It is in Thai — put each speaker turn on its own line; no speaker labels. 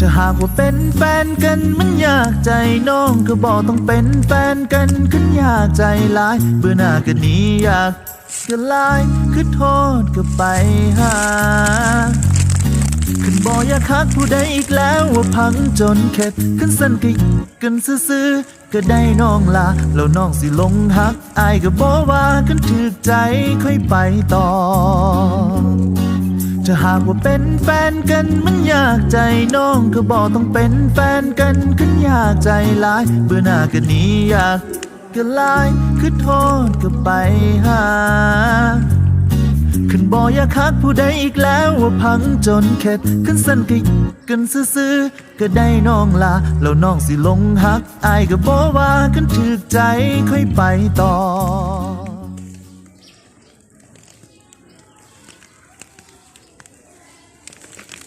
จะหากว่าเป็นแฟนกันมันยากใจน้องก็บอกต้องเป็นแฟนกันขึ้นยากใจหลาย เบื่อหน้ากันนี้อยากก็ลายคือโทษก็ไปหาขึ้นบออยากคักผู้ใดอีกแล้วว่าพังจนเข็ดขึ้นสั่นกิกันซื่อก็ได้น้องลาแล้วน้องสิลงหักอายก็บอกว่ากันถือใจค่อยไปต่อ จะหากว่าเป็นแฟนกันมันยากใจน้องก็บอกต้องเป็นแฟนกันขึ้นยากใจหลาย เบื่อหน้ากันนี้อยากก็ลายคือโทษก็ไปหาขึ้นบออยากคักผู้ใดอีกแล้วว่าพังจนเข็ดขึ้นสั่นกิกันซื่อๆก็ได้น้องลาแล้วน้องสิลงหักอายก็บอกว่ากันถือใจค่อยไปต่อ